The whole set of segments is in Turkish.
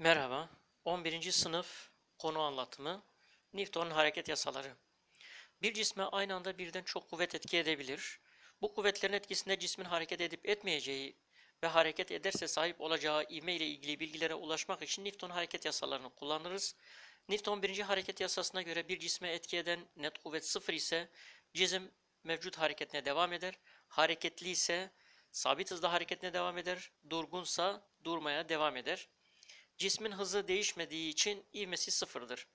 Merhaba, 11. sınıf konu anlatımı Newton'un hareket yasaları. Bir cisme aynı anda birden çok kuvvet etki edebilir. Bu kuvvetlerin etkisinde cismin hareket edip etmeyeceği ve hareket ederse sahip olacağı ivme ile ilgili bilgilere ulaşmak için Newton hareket yasalarını kullanırız. Newton birinci hareket yasasına göre bir cisme etki eden net kuvvet sıfır ise cisim mevcut hareketine devam eder. Hareketli ise sabit hızda hareketine devam eder. Durgunsa durmaya devam eder. Cismin hızı değişmediği için ivmesi sıfırdır.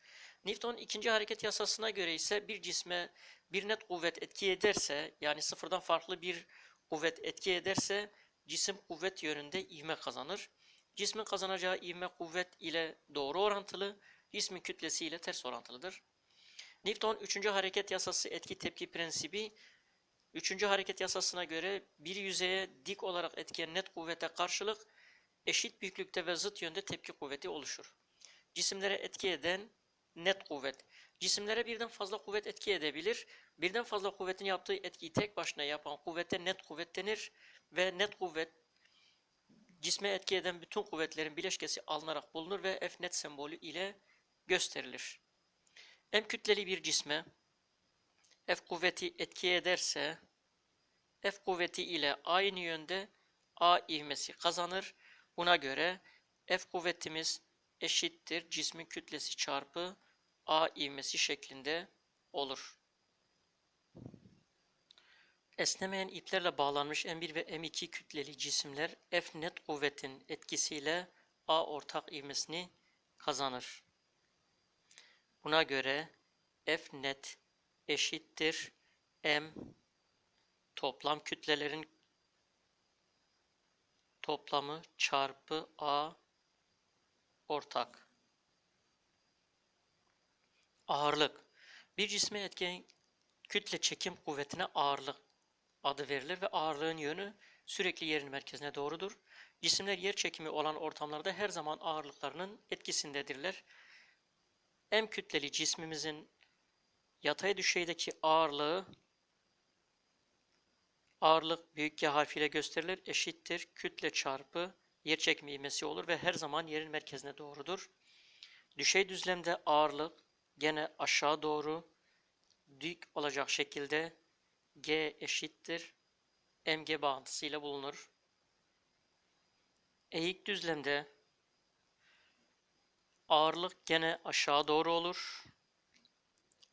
Newton ikinci hareket yasasına göre ise bir cisme bir net kuvvet etki ederse yani sıfırdan farklı bir kuvvet etki ederse cisim kuvvet yönünde ivme kazanır. Cismin kazanacağı ivme kuvvet ile doğru orantılı, cismin kütlesi ile ters orantılıdır. Newton 3. hareket yasası etki tepki prensibi 3. hareket yasasına göre bir yüzeye dik olarak etkiyen net kuvvete karşılık eşit büyüklükte ve zıt yönde tepki kuvveti oluşur. Cisimlere etki eden net kuvvet. Cisimlere birden fazla kuvvet etki edebilir. Birden fazla kuvvetin yaptığı etkiyi tek başına yapan kuvvete net kuvvet denir ve net kuvvet cisme etki eden bütün kuvvetlerin bileşkesi alınarak bulunur ve F net sembolü ile gösterilir. M kütleli bir cisme F kuvveti etki ederse F kuvveti ile aynı yönde A ivmesi kazanır. Buna göre F kuvvetimiz eşittir cismin kütlesi çarpı A ivmesi şeklinde olur. Esnemeyen iplerle bağlanmış M1 ve M2 kütleli cisimler F net kuvvetin etkisiyle A ortak ivmesini kazanır. Buna göre F net eşittir M toplam kütlelerin toplamı çarpı A ortak. Ağırlık. Bir cisme etken kütle çekim kuvvetine ağırlık adı verilir ve ağırlığın yönü sürekli yerin merkezine doğrudur. Cisimler yer çekimi olan ortamlarda her zaman ağırlıklarının etkisindedirler. M kütleli cismimizin yatay düşeydeki ağırlığı ağırlık büyük G harfiyle gösterilir. Eşittir kütle çarpı yer çekimi ivmesi olur ve her zaman yerin merkezine doğrudur. Düşey düzlemde ağırlık gene aşağı doğru dik olacak şekilde G eşittir mg bağıntısıyla bulunur. Eğik düzlemde ağırlık gene aşağı doğru olur.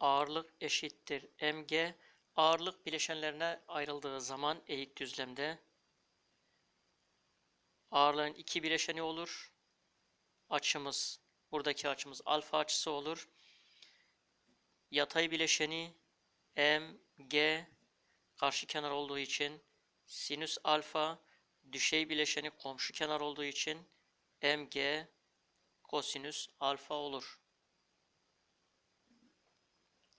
Ağırlık eşittir mg. Ağırlık bileşenlerine ayrıldığı zaman eğik düzlemde ağırlığın iki bileşeni olur. Açımız, buradaki açımız alfa açısı olur. Yatay bileşeni m, g karşı kenar olduğu için sinüs alfa, düşey bileşeni komşu kenar olduğu için mg kosinüs alfa olur.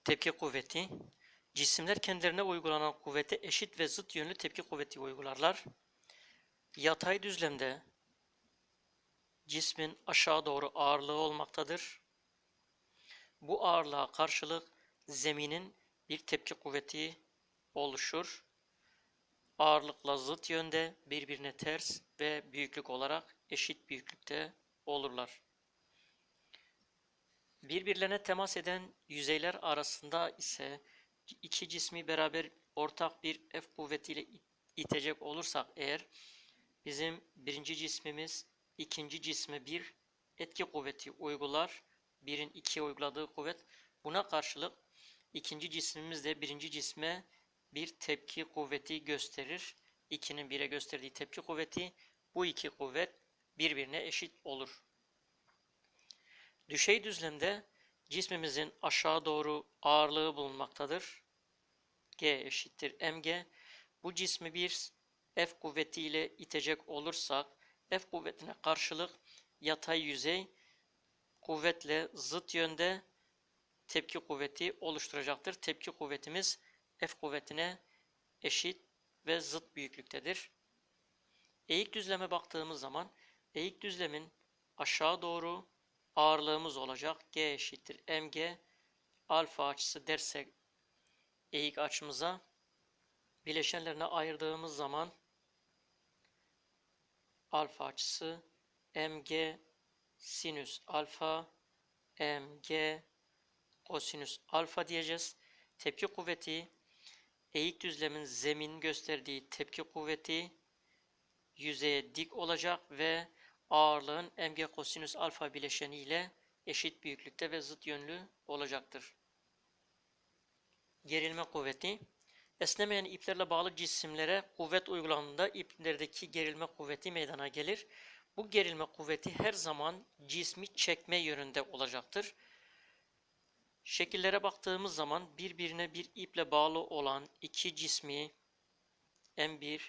Tepki kuvveti Cisimler kendilerine uygulanan kuvvete eşit ve zıt yönlü tepki kuvveti uygularlar. Yatay düzlemde cismin aşağı doğru ağırlığı olmaktadır. Bu ağırlığa karşılık zeminin bir tepki kuvveti oluşur. Ağırlıkla zıt yönde birbirine ters ve büyüklük olarak eşit büyüklükte olurlar. Birbirlerine temas eden yüzeyler arasında ise iki cismi beraber ortak bir F kuvvetiyle itecek olursak eğer bizim birinci cismimiz ikinci cisme bir etki kuvveti uygular. Birin ikiye uyguladığı kuvvet. Buna karşılık ikinci cismimiz de birinci cisme bir tepki kuvveti gösterir. 2'nin 1'e gösterdiği tepki kuvveti bu iki kuvvet birbirine eşit olur. Düşey düzlemde cismimizin aşağı doğru ağırlığı bulunmaktadır. G eşittir mg. Bu cismi bir F kuvvetiyle itecek olursak F kuvvetine karşılık yatay yüzey kuvvetle zıt yönde tepki kuvveti oluşturacaktır. Tepki kuvvetimiz F kuvvetine eşit ve zıt büyüklüktedir. Eğik düzleme baktığımız zaman eğik düzlemin aşağı doğru ağırlığımız olacak. G eşittir mg. Alfa açısı dersek eğik açımıza bileşenlerine ayırdığımız zaman alfa açısı mg sinüs alfa mg kosinüs alfa diyeceğiz. Tepki kuvveti eğik düzlemin zemin gösterdiği tepki kuvveti yüzeye dik olacak ve ağırlığın mg kosinüs alfa bileşeni ile eşit büyüklükte ve zıt yönlü olacaktır. Gerilme kuvveti Esnemeyen iplerle bağlı cisimlere kuvvet uygulandığında iplerdeki gerilme kuvveti meydana gelir. Bu gerilme kuvveti her zaman cismi çekme yönünde olacaktır. Şekillere baktığımız zaman birbirine bir iple bağlı olan iki cismi M1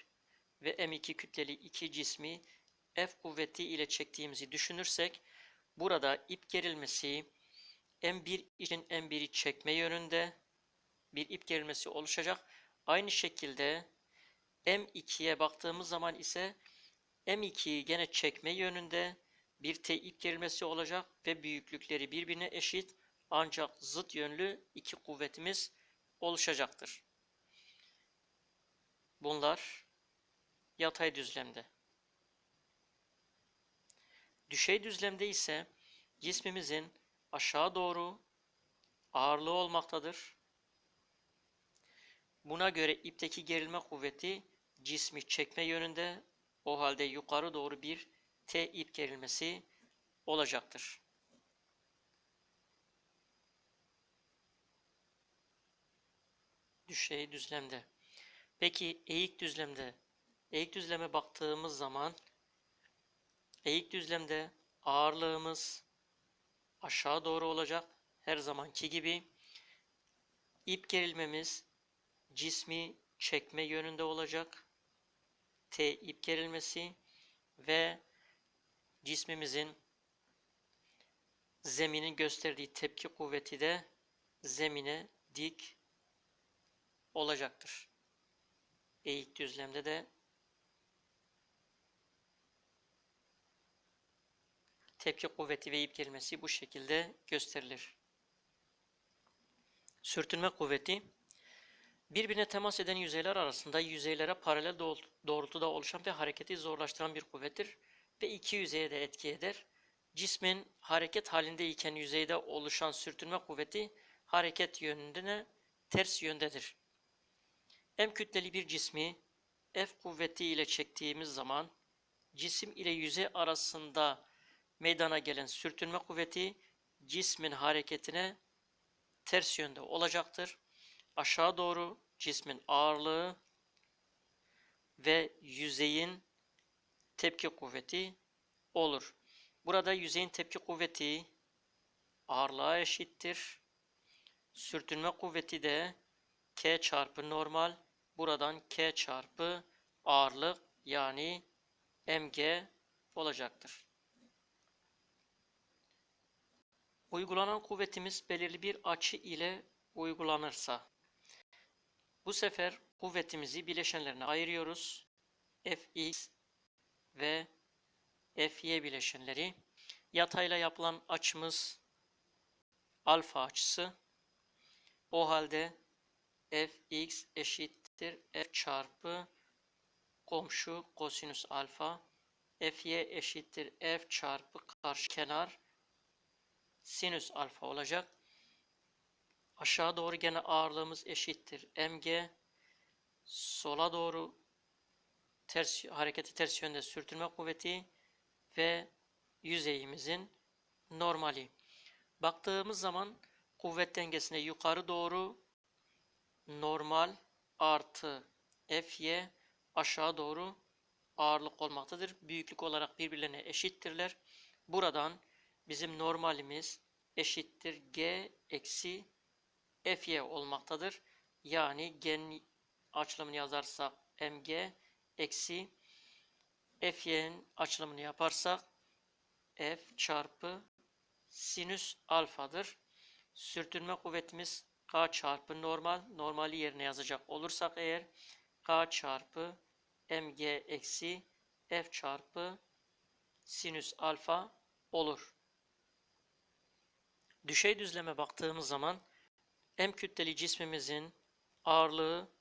ve M2 kütleli iki cismi F kuvveti ile çektiğimizi düşünürsek burada ip gerilmesi M1 için M1'i çekme yönünde bir ip gerilmesi oluşacak. Aynı şekilde M2'ye baktığımız zaman ise M2'yi gene çekme yönünde bir T ip gerilmesi olacak ve büyüklükleri birbirine eşit ancak zıt yönlü iki kuvvetimiz oluşacaktır. Bunlar yatay düzlemde. Düşey düzlemde ise cismimizin aşağı doğru ağırlığı olmaktadır. Buna göre ipteki gerilme kuvveti cismi çekme yönünde o halde yukarı doğru bir T ip gerilmesi olacaktır. Düşey düzlemde. Peki eğik düzlemde? Eğik düzleme baktığımız zaman eğik düzlemde ağırlığımız aşağı doğru olacak. Her zamanki gibi. İp gerilmemiz cismi çekme yönünde olacak. T ip gerilmesi ve cismimizin zeminin gösterdiği tepki kuvveti de zemine dik olacaktır. Eğik düzlemde de tepki kuvveti ve ip gerilmesi bu şekilde gösterilir. Sürtünme kuvveti Birbirine temas eden yüzeyler arasında yüzeylere paralel doğrultuda oluşan ve hareketi zorlaştıran bir kuvvettir ve iki yüzeye de etki eder. Cismin hareket halindeyken yüzeyde oluşan sürtünme kuvveti hareket yönüne ters yöndedir. M kütleli bir cismi F kuvveti ile çektiğimiz zaman cisim ile yüzey arasında meydana gelen sürtünme kuvveti cismin hareketine ters yönde olacaktır. Aşağı doğru cismin ağırlığı ve yüzeyin tepki kuvveti olur. Burada yüzeyin tepki kuvveti ağırlığa eşittir. Sürtünme kuvveti de K çarpı normal. Buradan K çarpı ağırlık yani mg olacaktır. Uygulanan kuvvetimiz belirli bir açı ile uygulanırsa bu sefer kuvvetimizi bileşenlerine ayırıyoruz. Fx ve Fy bileşenleri. Yatayla yapılan açımız alfa açısı. O halde Fx eşittir F çarpı komşu kosinüs alfa. Fy eşittir F çarpı karşı kenar sinüs alfa olacak. Aşağı doğru gene ağırlığımız eşittir. mg sola doğru ters hareketi ters yönde sürtünme kuvveti ve yüzeyimizin normali. Baktığımız zaman kuvvet dengesine yukarı doğru normal artı Fy aşağı doğru ağırlık olmaktadır. Büyüklük olarak birbirlerine eşittirler. Buradan bizim normalimiz eşittir G eksi Fy olmaktadır. Yani gen açılımını yazarsak mg eksi Fy'nin açılımını yaparsak f çarpı sinüs alfadır. Sürtünme kuvvetimiz k çarpı normal. Normali yerine yazacak olursak eğer k çarpı mg eksi f çarpı sinüs alfa olur. Düşey düzleme baktığımız zaman M kütleli cismimizin ağırlığı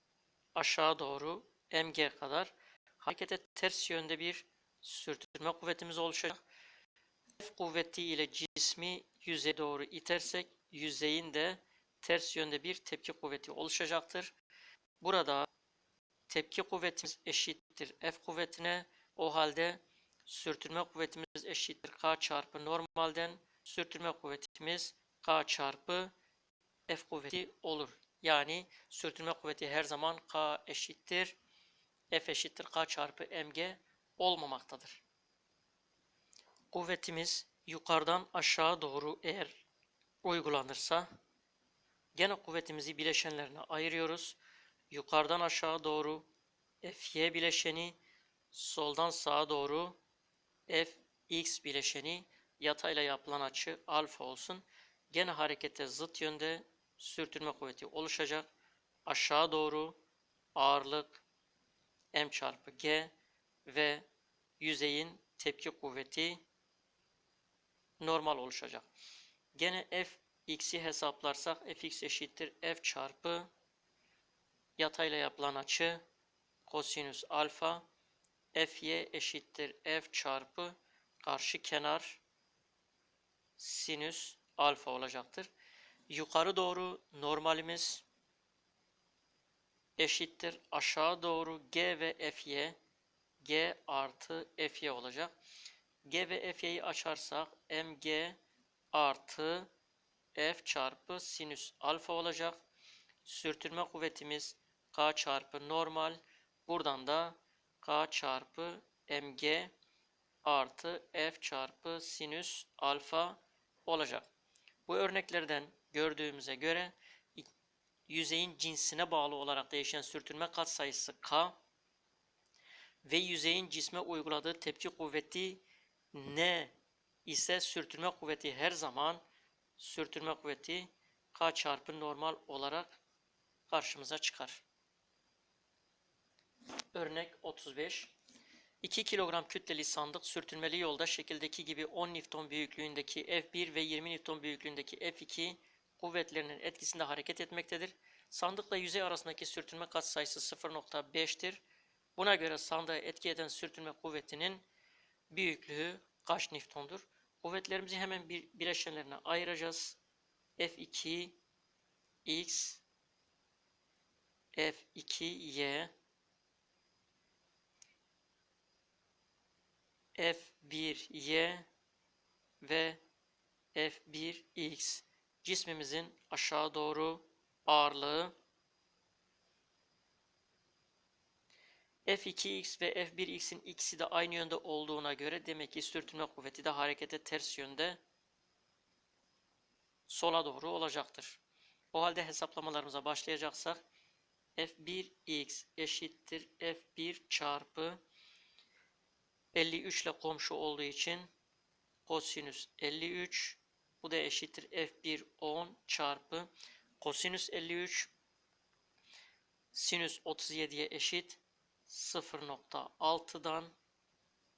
aşağı doğru mg kadar harekete ters yönde bir sürtünme kuvvetimiz oluşacak. kuvveti ile cismi yüzeye doğru itersek yüzeyin de ters yönde bir tepki kuvveti oluşacaktır. Burada tepki kuvvetimiz eşittir F kuvvetine. O halde sürtünme kuvvetimiz eşittir K çarpı normalden. Sürtünme kuvvetimiz K çarpı F kuvveti olur. Yani sürtünme kuvveti her zaman K eşittir F eşittir K çarpı mg olmamaktadır. Kuvvetimiz yukarıdan aşağı doğru eğer uygulanırsa gene kuvvetimizi bileşenlerine ayırıyoruz. Yukarıdan aşağı doğru Fy bileşeni, soldan sağa doğru Fx bileşeni yatayla yapılan açı alfa olsun. Gene harekete zıt yönde sürtünme kuvveti oluşacak. Aşağı doğru ağırlık m çarpı g ve yüzeyin tepki kuvveti normal oluşacak. Gene f x'i hesaplarsak fx eşittir f çarpı yatayla yapılan açı kosinüs alfa fy eşittir f çarpı karşı kenar sinüs alfa olacaktır. Yukarı doğru normalimiz eşittir aşağı doğru g ve fy g artı fy olacak. g ve fy'yi açarsak mg artı f çarpı sinüs alfa olacak. Sürtünme kuvvetimiz k çarpı normal. Buradan da k çarpı mg artı f çarpı sinüs alfa olacak. Bu örneklerden gördüğümüze göre yüzeyin cinsine bağlı olarak değişen sürtünme katsayısı K ve yüzeyin cisme uyguladığı tepki kuvveti N ise sürtünme kuvveti her zaman sürtünme kuvveti K çarpı normal olarak karşımıza çıkar. Örnek 35 2 kilogram kütleli sandık sürtünmeli yolda şekildeki gibi 10 Newton büyüklüğündeki F1 ve 20 Newton büyüklüğündeki F2 kuvvetlerinin etkisinde hareket etmektedir. Sandıkla yüzey arasındaki sürtünme katsayısı 0.5'tir. Buna göre sandığa etki eden sürtünme kuvvetinin büyüklüğü kaç Newton'dur? Kuvvetlerimizi hemen bir bileşenlerine ayıracağız. F2 X F2 Y F1 Y ve F1 X cismimizin aşağı doğru ağırlığı F2x ve F1x'in ikisi de aynı yönde olduğuna göre demek ki sürtünme kuvveti de harekete ters yönde sola doğru olacaktır. O halde hesaplamalarımıza başlayacaksak F1x eşittir F1 çarpı 53 ile komşu olduğu için kosinüs 53 bu da eşittir F1 10 çarpı kosinüs 53 sinüs 37'ye eşit 0.6'dan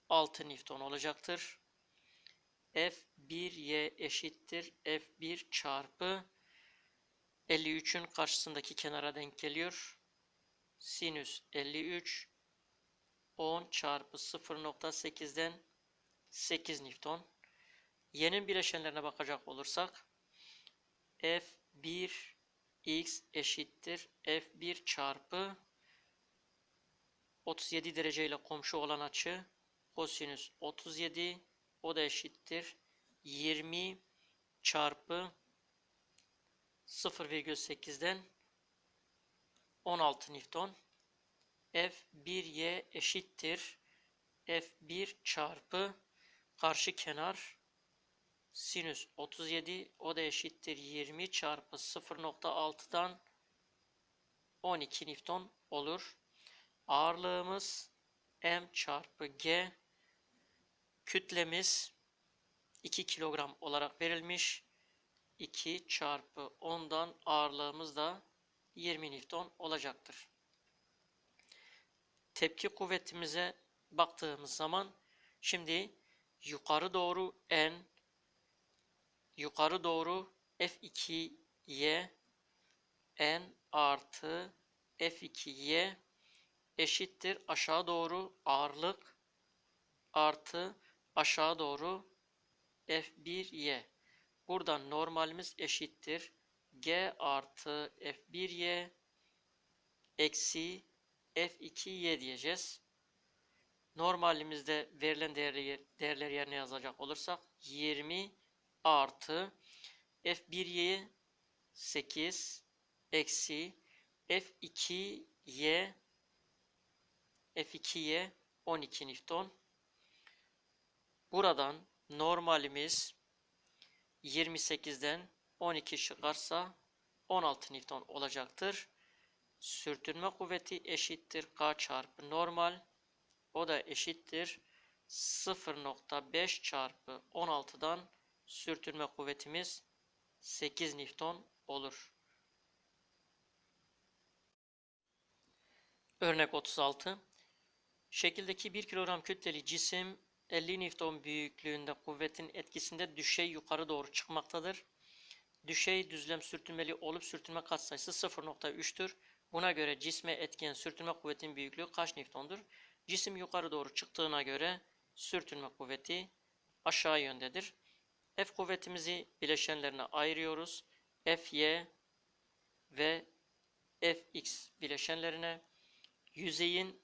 6 Newton olacaktır. F1y eşittir F1 çarpı 53'ün karşısındaki kenara denk geliyor. Sinüs 53 10 çarpı 0.8'den 8 Newton. Y'nin bileşenlerine bakacak olursak F1 x eşittir F1 çarpı 37 derece ile komşu olan açı kosinüs 37 o da eşittir 20 çarpı 0,8'den 16 Newton F1y eşittir F1 çarpı karşı kenar sinüs 37 o da eşittir 20 çarpı 0.6'dan 12 Newton olur. Ağırlığımız m çarpı g kütlemiz 2 kilogram olarak verilmiş. 2 çarpı 10'dan ağırlığımız da 20 Newton olacaktır. Tepki kuvvetimize baktığımız zaman şimdi yukarı doğru n yukarı doğru F2y n artı F2y eşittir aşağı doğru ağırlık artı aşağı doğru F1Y. Buradan normalimiz eşittir. G artı F1Y eksi F2Y diyeceğiz. Normalimizde verilen değerleri, değerler yerine yazacak olursak 20 artı F1Y 8 eksi F2Y F2'ye 12 Newton. Buradan normalimiz 28'den 12 çıkarsa 16 Newton olacaktır. Sürtünme kuvveti eşittir K çarpı normal. O da eşittir 0.5 çarpı 16'dan sürtünme kuvvetimiz 8 Newton olur. Örnek 36. Şekildeki 1 kilogram kütleli cisim 50 Newton büyüklüğünde kuvvetin etkisinde düşey yukarı doğru çıkmaktadır. Düşey düzlem sürtünmeli olup sürtünme katsayısı 0.3'tür. Buna göre cisme etkiyen sürtünme kuvvetinin büyüklüğü kaç Newton'dur? Cisim yukarı doğru çıktığına göre sürtünme kuvveti aşağı yöndedir. F kuvvetimizi bileşenlerine ayırıyoruz. Fy ve Fx bileşenlerine yüzeyin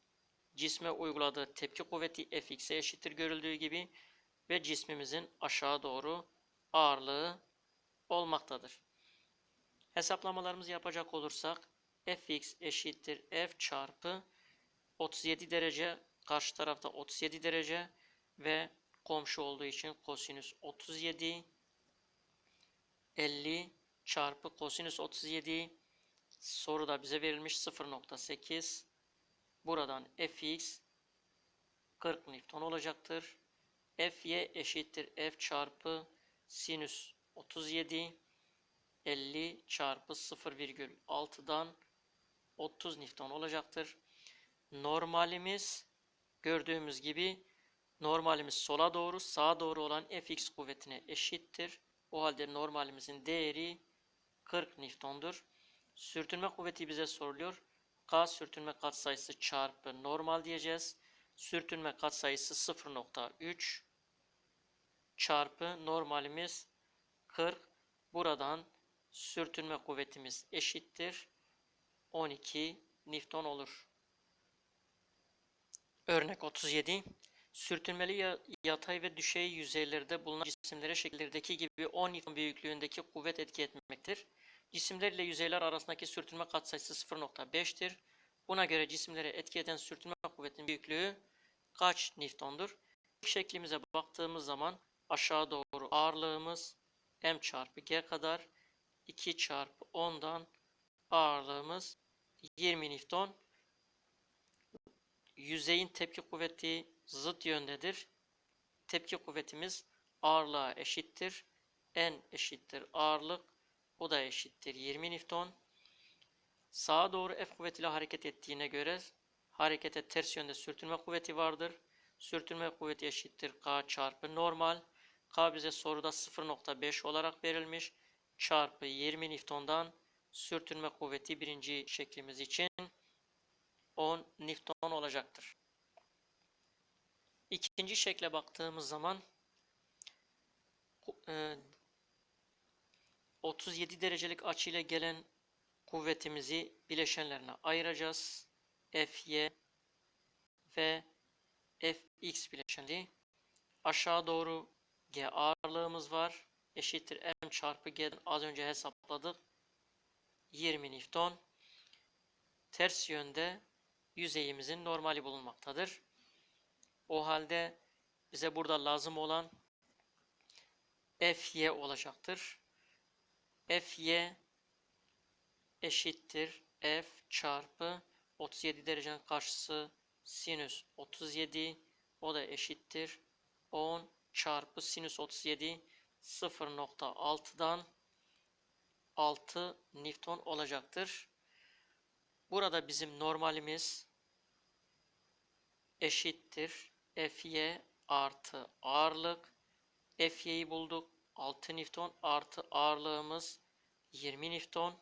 cisme uyguladığı tepki kuvveti Fx'e eşittir görüldüğü gibi ve cismimizin aşağı doğru ağırlığı olmaktadır. Hesaplamalarımızı yapacak olursak Fx eşittir F çarpı 37 derece karşı tarafta 37 derece ve komşu olduğu için kosinüs 37 50 çarpı kosinüs 37 soruda bize verilmiş 0.8 buradan fx 40 Newton olacaktır. Fy eşittir f çarpı sinüs 37 50 çarpı 0,6'dan 30 Newton olacaktır. Normalimiz gördüğümüz gibi normalimiz sola doğru sağa doğru olan fx kuvvetine eşittir. O halde normalimizin değeri 40 Newton'dur. Sürtünme kuvveti bize soruluyor. K sürtünme katsayısı çarpı normal diyeceğiz. Sürtünme katsayısı 0.3 çarpı normalimiz 40. Buradan sürtünme kuvvetimiz eşittir. 12 Newton olur. Örnek 37. Sürtünmeli yatay ve düşey yüzeylerde bulunan cisimlere şekillerdeki gibi 10 Newton büyüklüğündeki kuvvet etki etmektir. Cisimler ile yüzeyler arasındaki sürtünme katsayısı 0.5'tir. Buna göre cisimlere etki eden sürtünme kuvvetinin büyüklüğü kaç Newton'dur? Şeklimize baktığımız zaman aşağı doğru ağırlığımız m çarpı g kadar 2 çarpı 10'dan ağırlığımız 20 Newton. Yüzeyin tepki kuvveti zıt yöndedir. Tepki kuvvetimiz ağırlığa eşittir. N eşittir ağırlık. O da eşittir 20 Newton. Sağa doğru F kuvvetiyle hareket ettiğine göre harekete ters yönde sürtünme kuvveti vardır. Sürtünme kuvveti eşittir K çarpı normal. K bize soruda 0.5 olarak verilmiş. Çarpı 20 Newton'dan sürtünme kuvveti birinci şeklimiz için 10 Newton olacaktır. İkinci şekle baktığımız zaman 37 e, derecelik açıyla gelen kuvvetimizi bileşenlerine ayıracağız. Fy ve Fx bileşeni. Aşağı doğru G ağırlığımız var. Eşittir M çarpı G'den az önce hesapladık. 20 Newton. Ters yönde yüzeyimizin normali bulunmaktadır. O halde bize burada lazım olan Fy olacaktır. Fy eşittir f çarpı 37 derecenin karşısı sinüs 37 o da eşittir 10 çarpı sinüs 37 0.6'dan 6 Newton olacaktır. Burada bizim normalimiz eşittir Fy artı ağırlık. Fy'yi bulduk. 6 Newton artı ağırlığımız 20 Newton.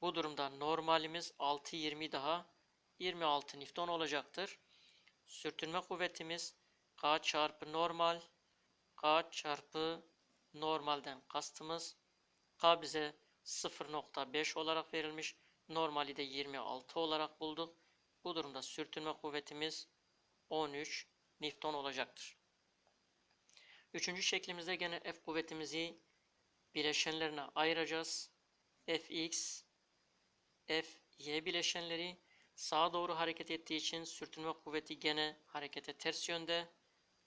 Bu durumda normalimiz 6-20 daha 26 Newton olacaktır. Sürtünme kuvvetimiz K çarpı normal K çarpı normalden kastımız K bize 0.5 olarak verilmiş. Normali de 26 olarak bulduk. Bu durumda sürtünme kuvvetimiz 13 Newton olacaktır. Üçüncü şeklimizde gene F kuvvetimizi bileşenlerine ayıracağız. Fx, Fy bileşenleri sağa doğru hareket ettiği için sürtünme kuvveti gene harekete ters yönde.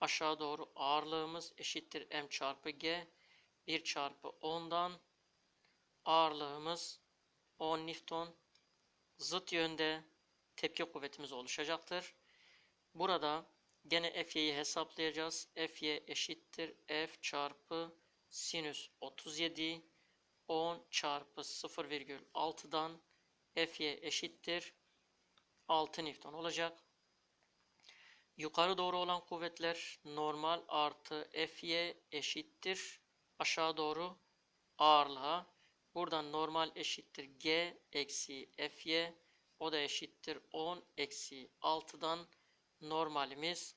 Aşağı doğru ağırlığımız eşittir m çarpı g. 1 çarpı 10'dan ağırlığımız 10 Newton. Zıt yönde tepki kuvvetimiz oluşacaktır. Burada gene Fy'yi hesaplayacağız. Fy eşittir f çarpı sinüs 37 10 çarpı 0,6'dan Fy eşittir 6 Newton olacak. Yukarı doğru olan kuvvetler normal artı Fy eşittir aşağı doğru ağırlığa. Buradan normal eşittir G eksi Fy o da eşittir 10 eksi 6'dan normalimiz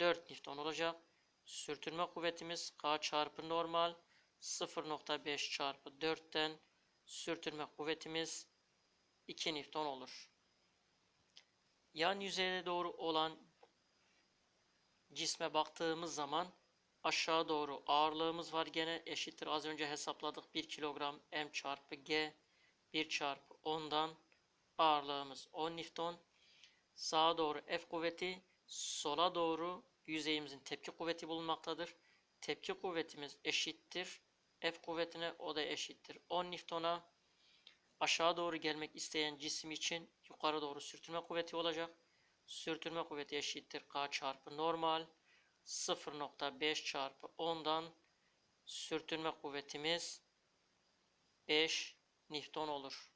4 Newton olacak. Sürtünme kuvvetimiz K çarpı normal 0.5 çarpı 4'ten sürtünme kuvvetimiz 2 Newton olur. Yan yüzeye doğru olan cisme baktığımız zaman aşağı doğru ağırlığımız var gene. Eşittir. Az önce hesapladık. 1 kilogram m çarpı g. 1 çarpı 10'dan ağırlığımız 10 Newton sağa doğru F kuvveti. Sola doğru yüzeyimizin tepki kuvveti bulunmaktadır. Tepki kuvvetimiz eşittir. F kuvvetine o da eşittir 10 Newton'a aşağı doğru gelmek isteyen cisim için yukarı doğru sürtünme kuvveti olacak. Sürtünme kuvveti eşittir K çarpı normal 0.5 çarpı 10'dan sürtünme kuvvetimiz 5 Newton olur.